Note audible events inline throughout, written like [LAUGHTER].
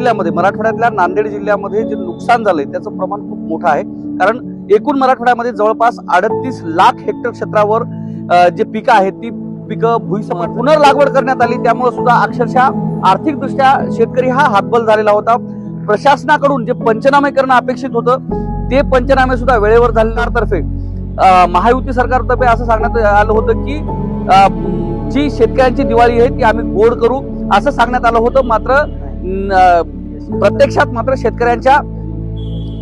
जिल्ह्यामध्ये मराठवाड्यातल्या नांदेड जिल्ह्यामध्ये जे नुकसान झालंय त्याचं प्रमाण खूप मोठं आहे. कारण एकूण मराठवाड्यामध्ये जवळपास अडतीस लाख हेक्टर क्षेत्रावर जे पिकं आहेत ती पिकं भुईसमान पुनर्लागवड करण्यात आली. त्यामुळे सुद्धा अक्षरशः आर्थिकदृष्ट्या शेतकरी हा हातबल झालेला होता. प्रशासनाकडून जे पंचनामे करणं अपेक्षित होतं ते पंचनामे सुद्धा वेळेवर झालेल्यातर्फे महायुती सरकारतर्फे असं सांगण्यात आलं होतं की जी शेतकऱ्यांची दिवाळी आहे ती आम्ही गोड करू असं सांगण्यात आलं होतं. मात्र प्रत्यक्षात मात्र शेतकऱ्यांच्या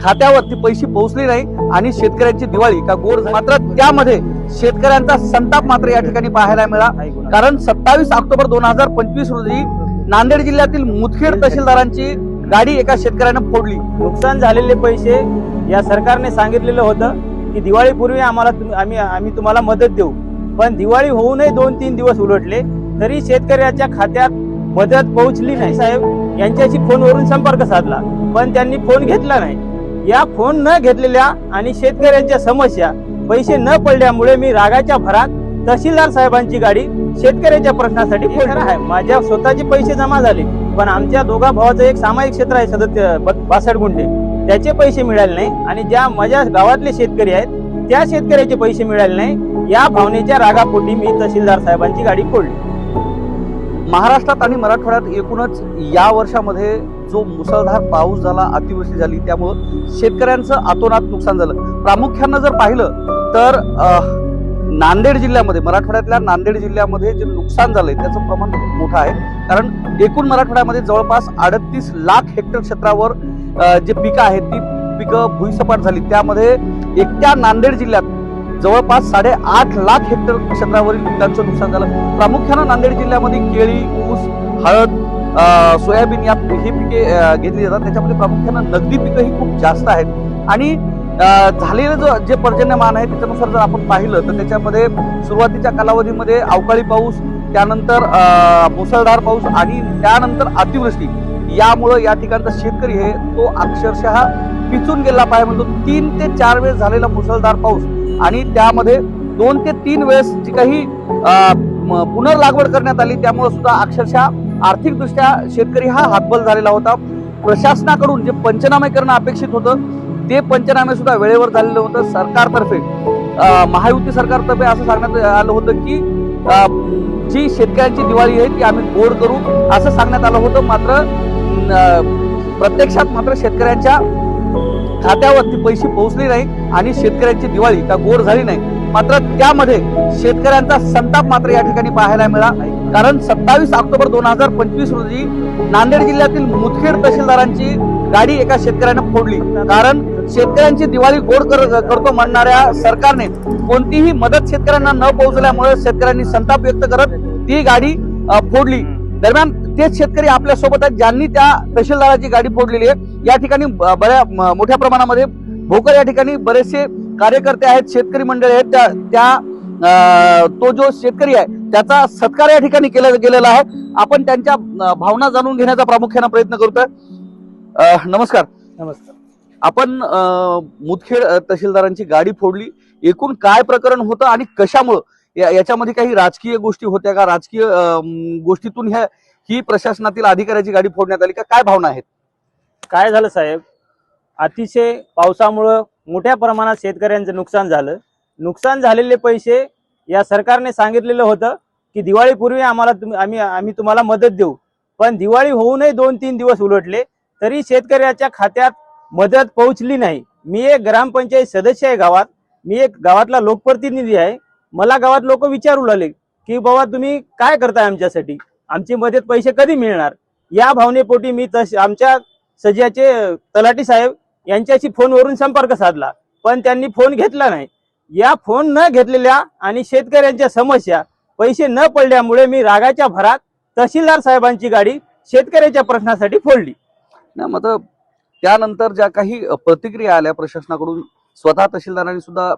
खात्यावरती पैसे पोहोचली नाही आणि शेतकऱ्यांची दिवाळी का गोड मात्र त्यामध्ये शेतकऱ्यांचा संताप मात्र या ठिकाणी पाहायला मिळाला. कारण सत्तावीस ऑक्टोबर दोन हजार पंचवीस रोजी नांदेड जिल्ह्यातील मुदखेड तहसीलदारांची गाडी एका शेतकऱ्यानं फोडली. नुकसान झालेले पैसे या सरकारने सांगितलेलं होतं की दिवाळीपूर्वी आम्हाला तुम- आम्ही आम्ही तुम्हाला मदत देऊ. पण दिवाळी होऊनही दोन तीन दिवस उलटले तरी शेतकऱ्याच्या खात्यात मदत पोहोचली नाही. साहेब यांच्याशी फोनवरून संपर्क साधला. पण त्यांनी फोन घेतला नाही. या फोन न घेतलेल्या आणि शेतकऱ्यांच्या समस्या पैसे न पडल्यामुळे मी रागाच्या भरात तहसीलदार साहेबांची गाडी शेतकऱ्याच्या प्रश्नासाठी आहे. माझ्या स्वतःचे पैसे जमा झाले. पण आमच्या दोघा भावाचं एक सामायिक क्षेत्र आहे सदस्य बासष्ट गुंठे त्याचे पैसे मिळाले नाही आणि ज्या माझ्या गावातले शेतकरी आहेत त्या शेतकऱ्याचे पैसे मिळाले नाही. या भावनेच्या रागापोटी मी तहसीलदार साहेबांची गाडी फोडली. महाराष्ट्रात आणि मराठवाड्यात एकूणच या वर्षामध्ये जो मुसळधार पाऊस झाला अतिवृष्टी झाली त्यामुळं शेतकऱ्यांचं आतोनात नुकसान झालं. प्रामुख्यानं जर पाहिलं तर नांदेड जिल्ह्यामध्ये मराठवाड्यातल्या नांदेड जिल्ह्यामध्ये जे नुकसान झालंय त्याचं प्रमाण खूप मोठं आहे. कारण एकूण मराठवाड्यामध्ये जवळपास अडतीस लाख हेक्टर क्षेत्रावर जे पिकं आहेत ती पिकं भुईसपाट झाली. त्यामध्ये एकट्या नांदेड जिल्ह्यात जवळपास साडेआठ लाख हेक्टर क्षेत्रावरील पिकांचं नुकसान झालं. प्रामुख्यानं नांदेड जिल्ह्यामध्ये केळी ऊस हळद सोयाबीन या ही पिके घेतली जातात. त्याच्यामध्ये प्रामुख्यानं नगदी पिकं ही खूप जास्त आहेत. आणि झालेलं जो जे पर्जन्यमान आहे त्याच्यानुसार जर आपण पाहिलं तर त्याच्यामध्ये सुरुवातीच्या कालावधीमध्ये अवकाळी पाऊस त्यानंतर मुसळधार पाऊस आणि त्यानंतर अतिवृष्टी. यामुळं या ठिकाणचा शेतकरी आहे तो अक्षरशः पिचून गेला पाहिजे म्हणतो. तीन ते चार वेळेस झालेला मुसळधार पाऊस. आणि त्यामध्ये दोन ते तीन वेळेस जी काही पुनर्लागवड करण्यात आली त्यामुळे सुद्धा अक्षरशः आर्थिकदृष्ट्या शेतकरी हा हातबल झालेला होता. प्रशासनाकडून जे पंचनामे करणं अपेक्षित होतं ते पंचनामे सुद्धा वेळेवर झालेलं होतं. सरकारतर्फे महायुती सरकारतर्फे असं सांगण्यात आलं होतं की जी शेतकऱ्यांची दिवाळी आहे ती आम्ही गोड करू असं सांगण्यात आलं होतं. मात्र प्रत्यक्षात मात्र शेतकऱ्यांच्या खात्यावरती पैसे पोहोचले नाही आणि शेतकऱ्यांची दिवाळी का गोड झाली नाही. मात्र त्यामध्ये शेतकऱ्यांचा संताप मात्र या ठिकाणी पाहायला मिळाला कारण सत्तावीस ऑक्टोबर दोन हजार पंचवीस रोजी नांदेड जिल्ह्यातील मुदखेड तहसीलदारांची गाडी एका शेतकऱ्यानं फोडली. कारण शेतकऱ्यांची दिवाळी गोड करतो म्हणणाऱ्या सरकारने कोणतीही मदत शेतकऱ्यांना न पोहोचल्यामुळे शेतकऱ्यांनी संताप व्यक्त करत ती गाडी फोडली. दरम्यान तेच शेतकरी आपल्यासोबत आहेत ज्यांनी त्या तहसीलदाराची गाडी फोडलेली आहे. या ठिकाणी बऱ्या मोठ्या प्रमाणामध्ये भोकर या ठिकाणी बरेचसे कार्यकर्ते आहेत शेतकरी मंडळी आहेत. त्या त्या तो जो शेतकरी आहे त्याचा सत्कार या ठिकाणी केला गेलेला आहे. आपण त्यांच्या भावना जाणून घेण्याचा प्रामुख्याने प्रयत्न करतोय. नमस्कार. नमस्कार. आपण मुदखेड तहसीलदारांची गाडी फोडली. एकूण काय प्रकरण होतं आणि कशामुळं? या- याच्यामध्ये काही राजकीय गोष्टी होत्या का? राजकीय गोष्टीतून ह्या ही प्रशासनातील अधिकाऱ्याची गाडी फोडण्यात आली का? काय भावना आहेत? काय झालं साहेब? अतिशय पावसामुळं मोठ्या प्रमाणात शेतकऱ्यांचं नुकसान झालं. नुकसान झालेले पैसे या सरकारने सांगितलेलं होतं की दिवाळीपूर्वी आम्हाला तुम्ही आम्ही आम्ही तुम्हाला मदत देऊ. पण दिवाळी होऊनही दोन तीन दिवस उलटले तरी शेतकऱ्याच्या खात्यात मदत पोहोचली नाही. मी एक ग्रामपंचायत सदस्य आहे गावात. मी एक गावातला लोकप्रतिनिधी आहे. मला गावात लोक विचारू लागले की बाबा तुम्ही काय करताय आमच्यासाठी? आमची मदत पैसे कधी मिळणार? या भावनेपोटी मी तस आमच्या सजियाचे तलाटी साहेब यांच्याशी फोनवरून संपर्क साधला पण त्यांनी फोन घेतला नाही. या फोन न घेतलेल्या आणि शेतकऱ्यांच्या समस्या पैसे न पडल्यामुळे मी रागाच्या भरात तहसीलदार साहेबांची गाडी शेतकऱ्याच्या प्रश्नासाठी फोडली. ना मात्र त्यानंतर ज्या काही प्रतिक्रिया आल्या प्रशासनाकडून स्वतः तहसीलदारांनी सुद्धा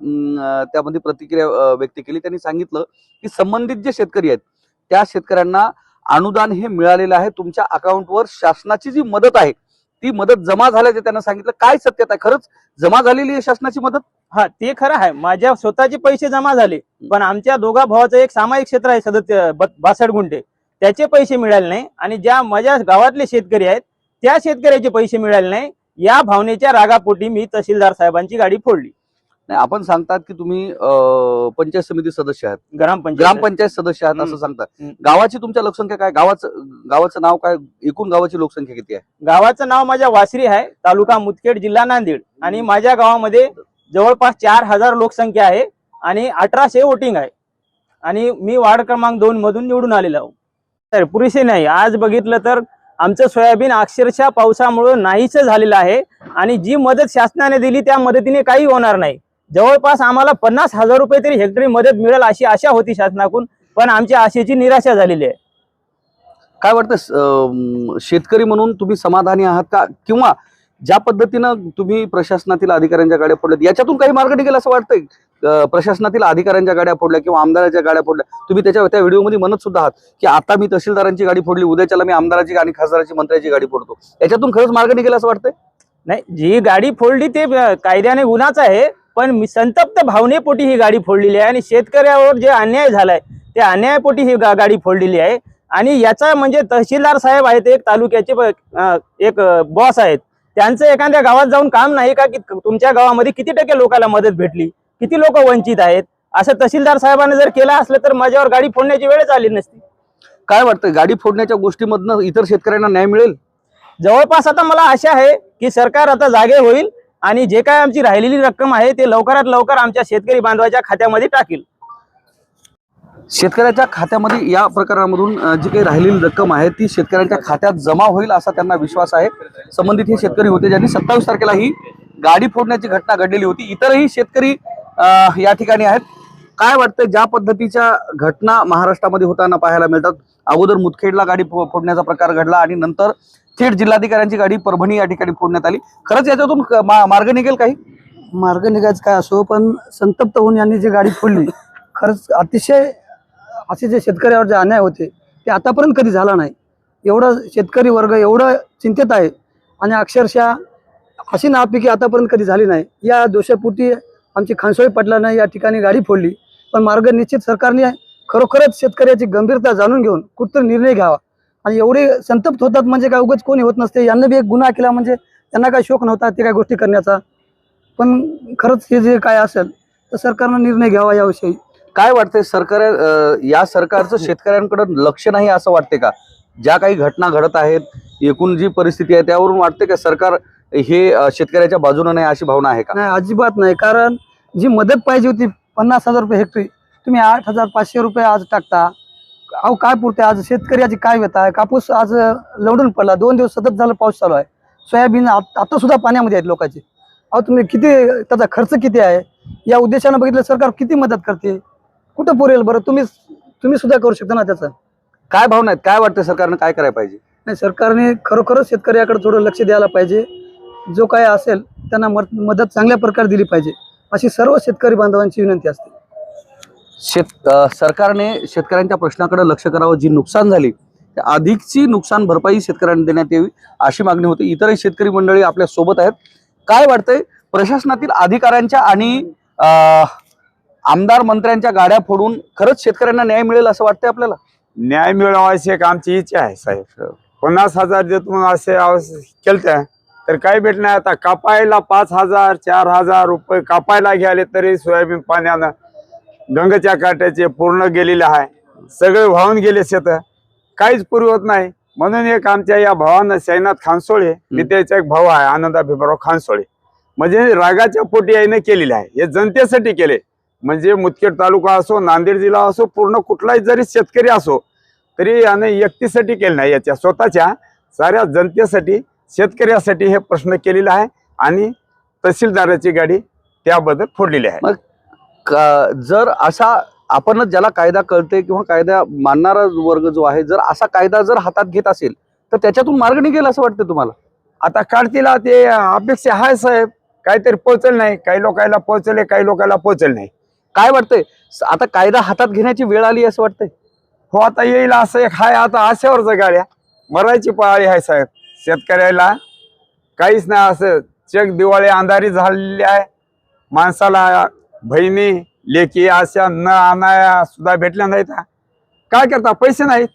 त्यामध्ये प्रतिक्रिया व्यक्त केली. त्यांनी सांगितलं की संबंधित जे शेतकरी आहेत त्या शेतकऱ्यांना अनुदान हे मिळालेलं आहे. तुमच्या अकाउंटवर शासनाची जी मदत आहे ती मदत जमा झाल्याचे त्यांना सांगितलं काय सत्यता खरंच जमा झालेली आहे शासनाची मदत? हा ते खरं आहे. माझ्या स्वतःचे पैसे जमा झाले पण आमच्या दोघा भावाचं एक सामायिक क्षेत्र आहे सदस्य बासठ गुंठे. त्याचे पैसे मिळाले नाही आणि ज्या माझ्या गावातले शेतकरी आहेत त्या शेतकऱ्याचे पैसे मिळाले नाही. या भावनेच्या रागापोटी मी तहसीलदार साहेबांची गाडी फोडली. नाही आपण सांगतात की तुम्ही पंचायत समिती सदस्य आहात. ग्रामपंचायत. ग्रामपंचायत सदस्य आहात असं. सांगतात. गावाची तुमच्या लोकसंख्या काय? गावाचं गावाचं नाव काय? एकूण गावाची लोकसंख्या किती आहे? गावाचं नाव माझ्या वासरी आहे तालुका मुदखेड जिल्हा नांदेड. आणि माझ्या गावामध्ये जवळपास चार हजार लोकसंख्या आहे आणि अठराशे वोटिंग आहे. आणि मी वार्ड क्रमांक दोन मधून निवडून आलेलो आहो. तर पुरेसे नाही. आज बघितलं तर आमचं सोयाबीन अक्षरशः पावसामुळं नाहीच झालेलं आहे आणि जी मदत शासनाने दिली त्या मदतीने काही होणार नाही. जवळपास आम्हाला पन्नास हजार रुपये तरी हेक्टरी मदत मिळेल अशी आशा होती शासनाकडून पण आमच्या आशेची निराशा झालेली आहे. काय वाटतं शेतकरी म्हणून तुम्ही समाधानी आहात का? किंवा ज्या पद्धतीनं तुम्ही प्रशासनातील अधिकाऱ्यांच्या गाड्या फोडल्यात याच्यातून काही मार्ग निघेल असं वाटतंय? प्रशासनातील अधिकाऱ्यांच्या गाड्या फोडल्या किंवा आमदाराच्या गाड्या फोडल्या तुम्ही त्याच्या त्या व्हिडिओमध्ये म्हणत सुद्धा आहात की आता मी तहसीलदारांची गाडी फोडली उद्याच्याला मी आमदाराची आणि खासदाराची मंत्र्याची गाडी फोडतो. याच्यातून खरंच मार्ग निघेल असं वाटतंय? नाही जी गाडी फोडली ते कायद्याने गुन्हाच आहे. पण मी संतप्त भावनेपोटी ही गाडी फोडलेली आहे आणि शेतकऱ्यावर जे अन्याय झालाय त्या अन्यायापोटी ही गा- गाडी फोडलेली आहे. आणि याचा म्हणजे तहसीलदार साहेब आहेत एक तालुक्याचे एक बॉस आहेत. त्यांचं एखाद्या गावात जाऊन काम नाही का? की तुमच्या गावामध्ये किती टक्के लोकांना मदत भेटली? किती लोक वंचित आहेत? असं तहसीलदार साहेबांनी जर केलं असलं तर माझ्यावर गाडी फोडण्याची वेळच आली नसती. काय वाटतं गाडी फोडण्याच्या गोष्टीमधनं इतर शेतकऱ्यांना न्याय मिळेल? जवळपास आता मला आशा आहे की सरकार आता जागे होईल. आणि जे काय आमची राहिलेली रक्कम आहे ते लवकरात लवकर आमच्या शेतकरी बांधवाच्या खात्यामध्ये टाकील. शेतकऱ्याच्या खात्यामध्ये या प्रकारामधून जी काही राहिलेली रक्कम आहे ती शेतकऱ्यांच्या खात्यात जमा होईल असा त्यांना विश्वास आहे. संबंधित हे शेतकरी होते ज्यांनी सत्तावीस तारखेला ही गाडी फोडण्याची घटना घडलेली होती. इतरही शेतकरी या ठिकाणी आहेत. काय वाटतं ज्या पद्धतीच्या घटना महाराष्ट्रामध्ये होताना पाहायला मिळतात? अगोदर मुदखेडला गाडी फोडण्याचा प्रकार घडला आणि नंतर थेट जिल्हाधिकाऱ्यांची गाडी परभणी या ठिकाणी फोडण्यात आली. खरंच याच्यातून मा- मार्ग निघेल काही? मार्ग निघायचं काय असो पण संतप्त होऊन यांनी जी गाडी फोडली खरंच अतिशय असे जे शेतकऱ्यावर जे अन्याय होते ते आतापर्यंत कधी झाला नाही. एवढं शेतकरी वर्ग एवढं चिंतेत आहे आणि अक्षरशः अशी नापिकी आतापर्यंत कधी झाली नाही. या दोषापोटी आमची खानसोळी पटलानं या ठिकाणी गाडी फोडली. पण मार्ग निश्चित सरकारने खरोखरच शेतकऱ्याची गंभीरता जाणून घेऊन कुठतरी निर्णय घ्यावा. आणि एवढे संतप्त होतात म्हणजे काय उगाच कोणी होत नसते. यांना बी एक गुन्हा केला म्हणजे त्यांना काय शोक नव्हता ते काय गोष्टी करण्याचा? पण खरंच हे जे काय असेल तर सरकारनं निर्णय घ्यावा याविषयी. काय वाटतंय सरकार या सरकारचं शेतकऱ्यांकडे लक्ष नाही असं वाटते का? ज्या काही घटना घडत आहेत एकूण जी परिस्थिती आहे त्यावरून वाटते का सरकार हे शेतकऱ्याच्या बाजूने नाही अशी भावना आहे का? नाही अजिबात नाही. कारण जी मदत पाहिजे होती पन्नास हजार रुपये हेक्टरी तुम्ही आठ हजार पाचशे रुपये आज टाकता. अहो काय पुरते? आज शेतकऱ्याची काय व्यथा आहे? कापूस आज लवडून पडला. दोन दिवस सतत झालं पाऊस चालू आहे. सोयाबीन आत- सुद्धा पाण्यामध्ये आहेत लोकांचे. अहो तुम्ही किती त्याचा खर्च किती आहे? या उद्देशानं बघितलं सरकार किती मदत करते? कुठं पुरेल बरं? तुम्ही तुम्ही सुद्धा करू शकता ना त्याचं. काय भावना आहेत काय वाटतं सरकारनं? काय करायला पाहिजे? नाही सरकारने खरोखरच शेतकऱ्याकडे थोडं लक्ष द्यायला पाहिजे. जो काय असेल त्यांना मद- मदत चांगल्या प्रकारे दिली पाहिजे. अशी सर्व शेतकरी बांधवांची विनंती असते. शेत सरकारने शेतकऱ्यांच्या प्रश्नाकडे लक्ष करावं जी नुकसान झाली त्या अधिकची नुकसान भरपाई शेतकऱ्यांना देण्यात यावी अशी मागणी होती. इतरही शेतकरी मंडळी आपल्यासोबत आहेत. काय वाटतंय? प्रशासनातील अधिकाऱ्यांच्या आणि आमदार मंत्र्यांच्या गाड्या फोडून खरंच शेतकऱ्यांना न्याय मिळेल असं वाटतंय आपल्याला? न्याय मिळवायची एक आमची इच्छा आहे साहेब. पन्नास हजार देतो असे केलत्या तर काय भेटणार आता कापायला पाच हजार चार हजार रुपये कापायला घ्याले तरी सोयाबीन पाण्यानं गंगेच्या काट्याचे पूर्ण गेलेले आहे. सगळे वाहून गेले शेत. काहीच पुरवत नाही. म्हणून एक आमच्या या भावानं सैनाथ खानसोळे मी त्याचा एक भाऊ आहे आनंदा भिमराव खानसोळे. म्हणजे रागाच्या पोटी याने केलेले आहे. हे जनतेसाठी केले. म्हणजे मुदखेड तालुका असो नांदेड जिल्हा असो पूर्ण कुठलाही जरी शेतकरी असो तरी याने व्यक्तीसाठी केलं नाही. याच्या स्वतःच्या साऱ्या जनतेसाठी शेतकऱ्यासाठी हे प्रश्न केलेला आहे आणि तहसीलदाराची गाडी त्याबद्दल फोडलेली आहे. जर असा आपणच ज्याला कायदा कळते किंवा कायदा मानणारा वर्ग जो आहे जर असा कायदा जर हातात घेत असेल तर त्याच्यातून मार्ग निघेल असं वाटतं तुम्हाला? आता काढतीला ते अपेक्षा आहे साहेब. काहीतरी पोचल नाही. काही लोकांना पोचले काही लोकांना पोचल नाही. काय वाटतंय? आता कायदा हातात घेण्याची वेळ आली असं वाटतंय? हो आता येईल असं एक हाय. आता आशेवर जगाड्या मरायची पाळी आहे साहेब. शेतकऱ्याला काहीच नाही असं. चेक दिवाळी अंधारी झालेली आहे. माणसाला बहिणी लेकी अशा न आणाया सुद्धा भेटल्या नाहीत. काय करता? पैसे नाहीत.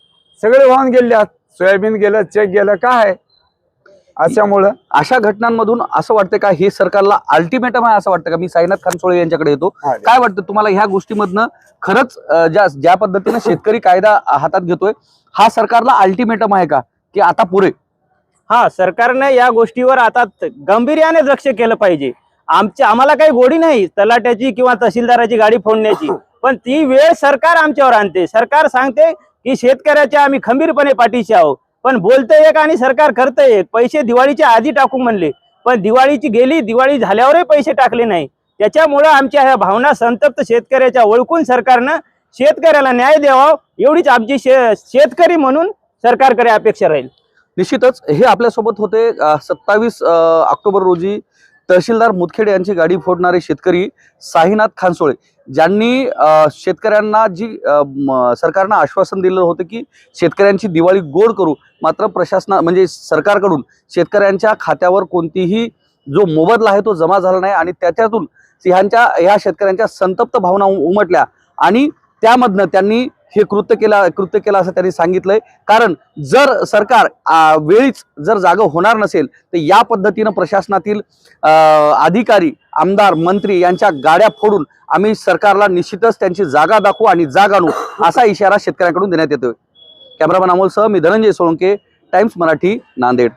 सगळे वाहून गेले सोयाबीन गेलं चेक गेलं काय आहे? अशामुळं अशा घटनांमधून असं वाटतं का हे सरकारला अल्टिमेटम आहे असं वाटतं का? मी साईनाथ खानसोळे यांच्याकडे येतो. काय वाटतं तुम्हाला ह्या गोष्टीमधनं खरंच ज्या ज्या पद्धतीने शेतकरी कायदा हातात घेतोय हा सरकारला अल्टिमेटम आहे का? की आता पुरे? हा सरकारने या गोष्टीवर आता गांभीर्याने लक्ष केलं पाहिजे. आमच्या आम्हाला काही गोडी नाही तलाट्याची किंवा तहसीलदाराची गाडी फोडण्याची. [LAUGHS] पण ती वेळ सरकार आमच्यावर आणते. सरकार सांगते की शेतकऱ्याच्या आम्ही खंबीरपणे पाठीशी आहोत. पण बोलतंय एक आणि सरकार करतंय एक. पैसे दिवाळीच्या आधी टाकू म्हणले. पण दिवाळीची गेली दिवाळी झाल्यावरही पैसे टाकले नाही. त्याच्यामुळं आमच्या ह्या भावना संतप्त शेतकऱ्याच्या ओळखून सरकारनं शेतकऱ्याला न्याय द्यावा एवढीच आमची शे शेतकरी म्हणून सरकारकडे अपेक्षा राहील. निश्चितच हे आपल्यासोबत होते सत्तावीस ऑक्टोबर रोजी तहसीलदार मुदखेड यांची गाडी फोडणारे शेतकरी साईनाथ खानसोळे ज्यांनी शेतकऱ्यांना जी म, सरकारनं आश्वासन दिलं होतं की शेतकऱ्यांची दिवाळी गोड करू मात्र प्रशासना म्हणजे सरकारकडून शेतकऱ्यांच्या खात्यावर कोणतीही जो मोबदला आहे तो जमा झाला नाही आणि त्याच्यातून ह्यांच्या ह्या शेतकऱ्यांच्या संतप्त भावना उमटल्या. आणि त्यामधनं त्यांनी हे कृत्य केलं कृत्य केलं असं त्यांनी सांगितलंय. कारण जर सरकार वेळीच जर जागं होणार नसेल तर या पद्धतीनं प्रशासनातील अधिकारी आमदार मंत्री यांच्या गाड्या फोडून आम्ही सरकारला निश्चितच त्यांची जागा दाखवू आणि जाग आणू असा इशारा शेतकऱ्यांकडून देण्यात येतोय. कॅमेरामॅन अमोल सह मी धनंजय सोळंके टाइम्स मराठी नांदेड.